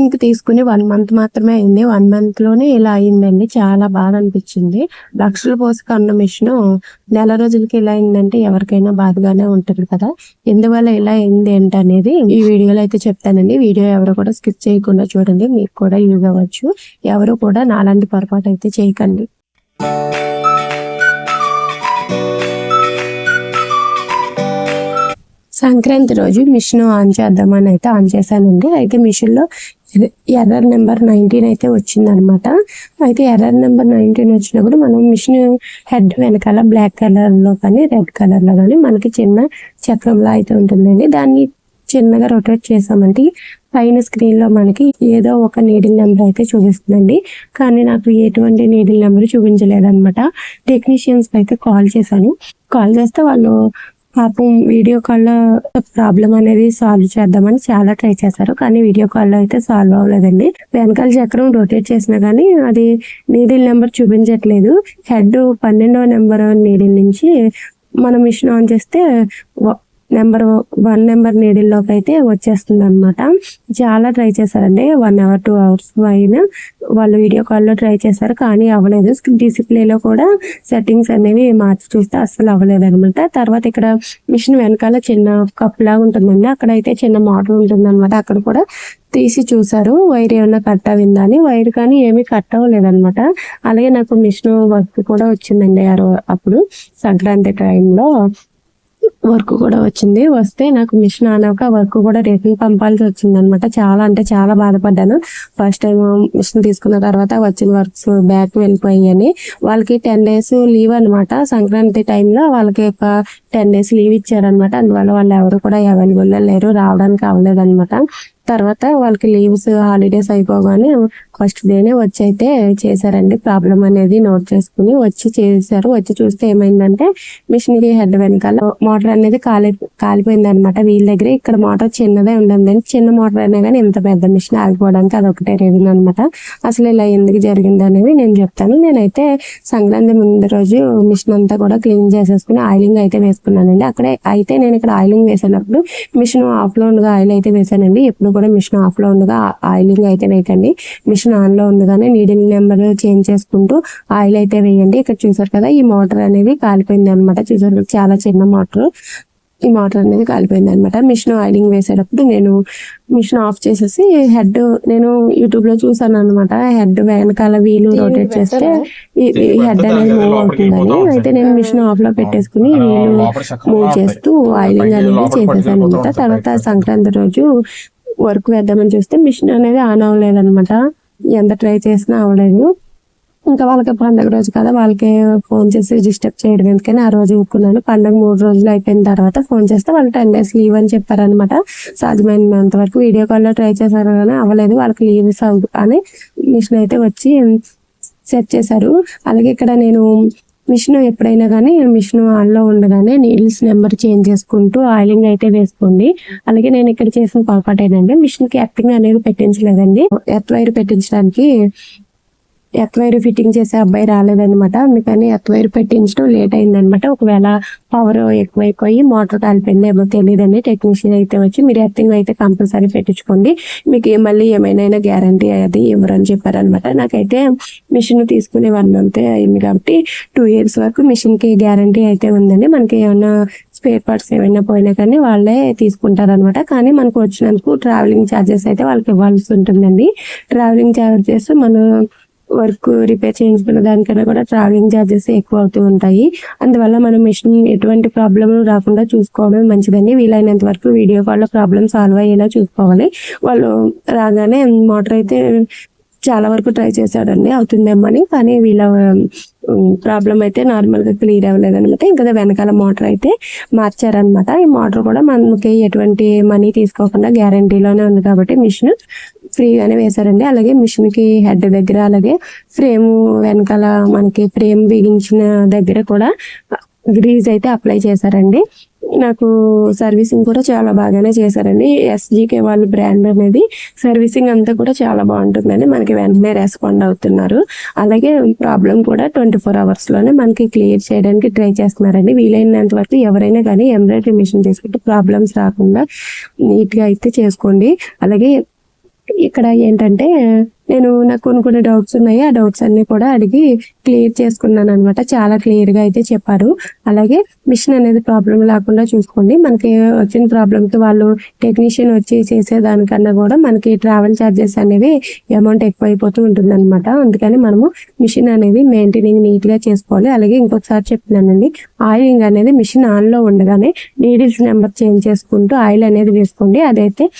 Machine తీసుకుని one month మాత్రమే అయింది. వన్ మంత్లోనే ఇలా అయిందండి. చాలా బాధ అనిపించింది. లక్షలు పోసి కొన్న మిషన్ నెల రోజులకి ఇలా అయిందంటే ఎవరికైనా బాధగానే ఉంటుంది కదా. ఎందువల్ల ఇలా అయింది ఏంటి అనేది ఈ వీడియోలో అయితే చెప్తానండి. వీడియో ఎవరు కూడా స్కిప్ చేయకుండా చూడండి. మీకు కూడా యూజ్ అవ్వచ్చు. ఎవరు కూడా నాలాంటి పొరపాటు అయితే చేయకండి. సంక్రాంతి రోజు మిషన్ ఆన్ చేద్దామని అయితే ఆన్ చేశానండి. అయితే మిషన్లో ఎర్రర్ నెంబర్ నైన్టీన్ అయితే వచ్చిందనమాట. అయితే ఎర్రర్ నెంబర్ నైన్టీన్ వచ్చినప్పుడు మనం మిషన్ హెడ్ వెనకాల బ్లాక్ కలర్లో కానీ రెడ్ కలర్లో కానీ మనకి చిన్న చక్రంలో అయితే ఉంటుందండి. దాన్ని చిన్నగా రొటేట్ చేసామంటే పైన స్క్రీన్లో మనకి ఏదో ఒక నీడిల్ నెంబర్ అయితే చూపిస్తుందండి. కానీ నాకు ఎటువంటి నీడిల్ నెంబర్ చూపించలేదన్నమాట టెక్నీషియన్స్కి అయితే కాల్ చేశాను. కాల్ చేస్తే వాళ్ళు పాపం వీడియో కాల్లో ప్రాబ్లం అనేది సాల్వ్ చేద్దామని చాలా ట్రై చేశారు కానీ వీడియో కాల్లో అయితే సాల్వ్ అవ్వలేదండి. వెనకాల చక్రం రొటేట్ చేసినా కానీ అది నీడిల్ నెంబర్ చూపించట్లేదు. హెడ్ పన్నెండవ నెంబర్ నీడిల్ నుంచి మనం మిషన్ ఆన్ చేస్తే నెంబర్ వన్ నెంబర్ నీడిల్లోకి అయితే వచ్చేస్తుంది అనమాట చాలా ట్రై చేశారండి. వన్ అవర్ టూ అవర్స్ అయినా వాళ్ళు వీడియో కాల్లో ట్రై చేశారు కానీ అవ్వలేదు. డిస్ప్లేలో కూడా సెట్టింగ్స్ అనేవి మార్చి చూస్తే అస్సలు అవ్వలేదు అనమాట తర్వాత ఇక్కడ మిషన్ వెనకాల చిన్న కప్ లాగా ఉంటుందండి. అక్కడ అయితే చిన్న మోటార్ ఉంటుంది అనమాట అక్కడ కూడా తీసి చూసారు వైర్ ఏమైనా కట్ అయిందా అని. వైర్ కానీ ఏమీ కట్ అవ్వలేదన్నమాట. అలాగే నాకు మిషన్ వర్క్ కూడా వచ్చిందండి అప్పుడు సంక్రాంతి టైంలో వర్క్ కూడా వచ్చింది. వస్తే నాకు మిషన్ ఆనక వర్క్ కూడా రిటర్న్ పంపాల్సి వచ్చింది అనమాట చాలా అంటే చాలా బాధపడ్డాను. ఫస్ట్ టైం మిషన్ తీసుకున్న తర్వాత వచ్చిన వర్క్స్ బ్యాక్ వెళ్ళిపోయాయని. వాళ్ళకి టెన్ డేస్ లీవ్ అనమాట. సంక్రాంతి టైంలో వాళ్ళకి ఒక టెన్ డేస్ లీవ్ ఇచ్చారనమాట. అందువల్ల వాళ్ళు ఎవరు కూడా అవైలబుల్ లేరు. రావడానికి అవ్వలేదు అనమాట తర్వాత వాళ్ళకి లీవ్స్ హాలిడేస్ అయిపోగానే ఫస్ట్ డేనే వచ్చి అయితే చేశారండి. ప్రాబ్లం అనేది నోట్ చేసుకుని వచ్చి చేశారు. వచ్చి చూస్తే ఏమైందంటే మిషన్ హెడ్ వెనకాల మోటార్ అనేది కాలి కాలిపోయింది అనమాట వీళ్ళ దగ్గర ఇక్కడ మోటార్ చిన్నదే ఉండదు చిన్న మోటార్ అయినా కానీ ఇంత పెద్ద మిషన్ ఆగిపోవడానికి అదొకటే రీజన్ అనమాట అసలు ఇలా ఎందుకు జరిగింది అనేది నేను చెప్తాను. నేనైతే సంక్రాంతి ముందు రోజు మిషన్ అంతా కూడా క్లీన్ చేసేసుకుని ఆయిలింగ్ అయితే వేసుకున్నానండి. అక్కడే అయితే నేను ఇక్కడ ఆయిలింగ్ వేసినప్పుడు మిషన్ ఆఫ్ ఉండగా ఆయిల్ అయితే వేసానండి. ఎప్పుడు కూడా మిషన్ ఆఫ్లో ఉండగా ఆయిలింగ్ అయితే వేయకండి. మిషన్ ఆన్లో ఉండగానే నీడిల్ నెంబర్ చేంజ్ చేసుకుంటూ ఆయిల్ అయితే వేయండి. ఇక్కడ చూసారు కదా ఈ మోటార్ అనేది కాలిపోయింది అనమాట చూసారు చాలా చిన్న మోటార్. ఈ మోటార్ అనేది కాలిపోయింది అనమాట మిషన్ ఆయిలింగ్ వేసేటప్పుడు నేను మిషన్ ఆఫ్ చేసేసి హెడ్ నేను యూట్యూబ్లో చూసాను అనమాట హెడ్ వెనకాల వీలు రొటేట్ చేస్తే ఈ హెడ్ అనేది మూవ్ అవుతుందని. అయితే నేను మిషన్ ఆఫ్లో పెట్టేసుకుని వీలు మూవ్ చేస్తూ ఆయిలింగ్ అనేది చేసేసాను అనమాట తర్వాత సంక్రాంతి రోజు వర్క్ వేద్దామని చూస్తే మిషన్ అనేది ఆన్ అవ్వలేదు అనమాట ఎంత ట్రై చేసినా అవ్వలేదు. ఇంకా వాళ్ళకి పండగ రోజు కదా వాళ్ళకి ఫోన్ చేసి డిస్టర్బ్ చేయడం ఎందుకని ఆ రోజు ఊరుకున్నాను. పండగ మూడు రోజులు అయిపోయిన తర్వాత ఫోన్ చేస్తే వాళ్ళు టెన్ డేస్ లీవ్ అని చెప్పారనమాట సాధ్యమైనంత వరకు వీడియో కాల్లో ట్రై చేశారు కానీ అవ్వలేదు. వాళ్ళకి లీవ్ అని మిషన్ అయితే వచ్చి సెట్ చేశారు. అలాగే ఇక్కడ నేను మిషన్ ఎప్పుడైనా కానీ మిషన్ ఆన్లో ఉండగానే నీడిల్స్ నెంబర్ చేంజ్ చేసుకుంటూ ఆయిలింగ్ అయితే వేసుకోండి. అలాగే నేను ఇక్కడ చేసిన పొరపాటు ఏంటంటే మిషన్కి యాక్టింగ్ అనేది పెట్టించలేదండి. ఎర్త్ వైర్ పెట్టించడానికి ఎత్వైర్ ఫిట్టింగ్ చేసే అబ్బాయి రాలేదనమాట అందుకని ఎత్వైర్ పెట్టించడం లేట్ అయిందనమాట ఒకవేళ పవర్ ఎక్కువైపోయి మోటార్ కాలిపోయింది ఏమో తెలియదండి. టెక్నీషియన్ అయితే వచ్చి మీరు ఎర్థింగ్ అయితే కంపల్సరీ పెట్టించుకోండి. మీకు మళ్ళీ ఏమైనా గ్యారంటీ అది ఇవ్వరని చెప్పారనమాట నాకైతే మిషన్ తీసుకునే వన్ అంతే అయింది కాబట్టి టూ ఇయర్స్ వరకు మిషన్కి గ్యారంటీ అయితే ఉందండి. మనకి ఏమైనా స్పేర్ పార్ట్స్ ఏమైనా పోయినా కానీ వాళ్ళే తీసుకుంటారనమాట కానీ మనకు వచ్చినందుకు ట్రావెలింగ్ ఛార్జెస్ అయితే వాళ్ళకి ఇవ్వాల్సి ఉంటుందండి. ట్రావెలింగ్ ఛార్జెస్ మనం వర్క్ రిపేర్ చేయించుకున్న దానికన్నా కూడా ట్రావెలింగ్ ఛార్జెస్ ఎక్కువ అవుతూ ఉంటాయి. అందువల్ల మనం మిషన్ ఎటువంటి ప్రాబ్లం రాకుండా చూసుకోవడం మంచిదండి. వీలైనంత వరకు వీడియో కాల్లో ప్రాబ్లం సాల్వ్ అయ్యేలా చూసుకోవాలి. వాళ్ళు రాగానే మోటార్ అయితే చాలా వరకు ట్రై చేశాడండి. అవుతుందేమని కానీ వీళ్ళ ప్రాబ్లం అయితే నార్మల్గా క్లియర్ అవ్వలేదు అనమాట ఇంకా వెనకాల మోటార్ అయితే మార్చారనమాట ఈ మోటార్ కూడా మనకి ఎటువంటి మనీ తీసుకోకుండా గ్యారంటీలోనే ఉంది కాబట్టి మిషన్ ఫ్రీగానే వేశారండి. అలాగే మిషన్కి హెడ్ దగ్గర అలాగే ఫ్రేమ్ వెనకాల మనకి ఫ్రేమ్ బిగించిన దగ్గర కూడా గ్రీజ్ అయితే అప్లై చేశారండి. నాకు సర్వీసింగ్ కూడా చాలా బాగానే చేశారండి. ఎస్జీకే వాళ్ళ బ్రాండ్ అనేది సర్వీసింగ్ అంతా కూడా చాలా బాగుంటుందని మనకి వెంటనే రెస్పాండ్ అవుతున్నారు. అలాగే ప్రాబ్లం కూడా ట్వంటీ ఫోర్ అవర్స్లోనే మనకి క్లియర్ చేయడానికి ట్రై చేస్తున్నారండి. వీలైనంత వరకు ఎవరైనా కానీ ఎంబ్రాయిడరీ మిషన్ తీసుకుంటే ప్రాబ్లమ్స్ రాకుండా నీట్గా అయితే చేసుకోండి. అలాగే ఇక్కడ ఏంటంటే నేను నాకు కొన్ని కొన్ని డౌట్స్ ఉన్నాయి. ఆ డౌట్స్ అన్ని కూడా అడిగి క్లియర్ చేసుకున్నాను అనమాట చాలా క్లియర్గా అయితే చెప్పారు. అలాగే మిషన్ అనేది ప్రాబ్లం లేకుండా చూసుకోండి. మనకి వచ్చిన ప్రాబ్లమ్ వాళ్ళు టెక్నీషియన్ వచ్చి చేసేదానికన్నా కూడా మనకి ట్రావెల్ ఛార్జెస్ అనేవి అమౌంట్ ఎక్కువ అయిపోతూ ఉంటుంది అనమాట అందుకని మనము మిషన్ అనేది మెయింటైనింగ్ నీట్గా చేసుకోవాలి. అలాగే ఇంకొకసారి చెప్తున్నానండి. ఆయిలింగ్ అనేది మిషన్ ఆన్లో ఉండగానే నీడిల్స్ నెంబర్ చేంజ్ చేసుకుంటూ ఆయిల్ అనేది వేసుకోండి. అదైతే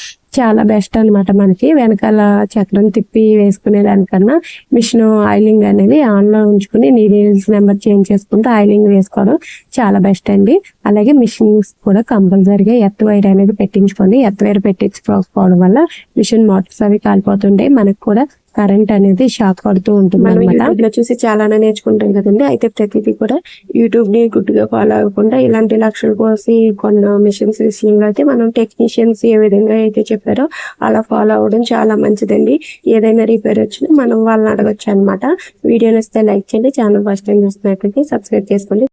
చాలా బెస్ట్ అన్నమాట మనకి. వెనకాల చక్రం తిప్పి వేసుకునే దానికన్నా మిషన్ ఆయిలింగ్ అనేది ఆన్లో ఉంచుకుని నీడిల్స్ నెంబర్ చేంజ్ చేసుకుంటూ ఆయిలింగ్ వేసుకోవడం చాలా బెస్ట్ అండి. అలాగే మిషన్స్ కూడా కంపల్సరీగా ఎత్తు వైర్ అనేది పెట్టించుకోండి. ఎత్తు వైర్ పెట్టించుకోకపోవడం వల్ల మిషన్ మోటార్స్ అవి కాలిపోతుంటాయి మనకు కూడా కరెంట్ అనేది షాక్ పడుతూ ఉంటుంది మనం అనమాట చూసి చాలానే నేర్చుకుంటాం కదండి. అయితే ప్రతిదీ కూడా యూట్యూబ్ని గుడ్డుగా ఫాలో అవ్వకుండా ఇలాంటి లక్షలు కోసి కొన్న మిషన్స్ విషయంలో అయితే మనం టెక్నీషియన్స్ ఏ విధంగా అయితే చెప్పారో అలా ఫాలో అవ్వడం చాలా మంచిదండి. ఏదైనా రిపేర్ వచ్చినా మనం వాళ్ళని అడగచ్చు అనమాట వీడియో నచ్చితే లైక్ చేయండి. ఛానల్ ఫస్ట్ టైం చూస్తున్నట్లయితే సబ్స్క్రైబ్ చేసుకోండి.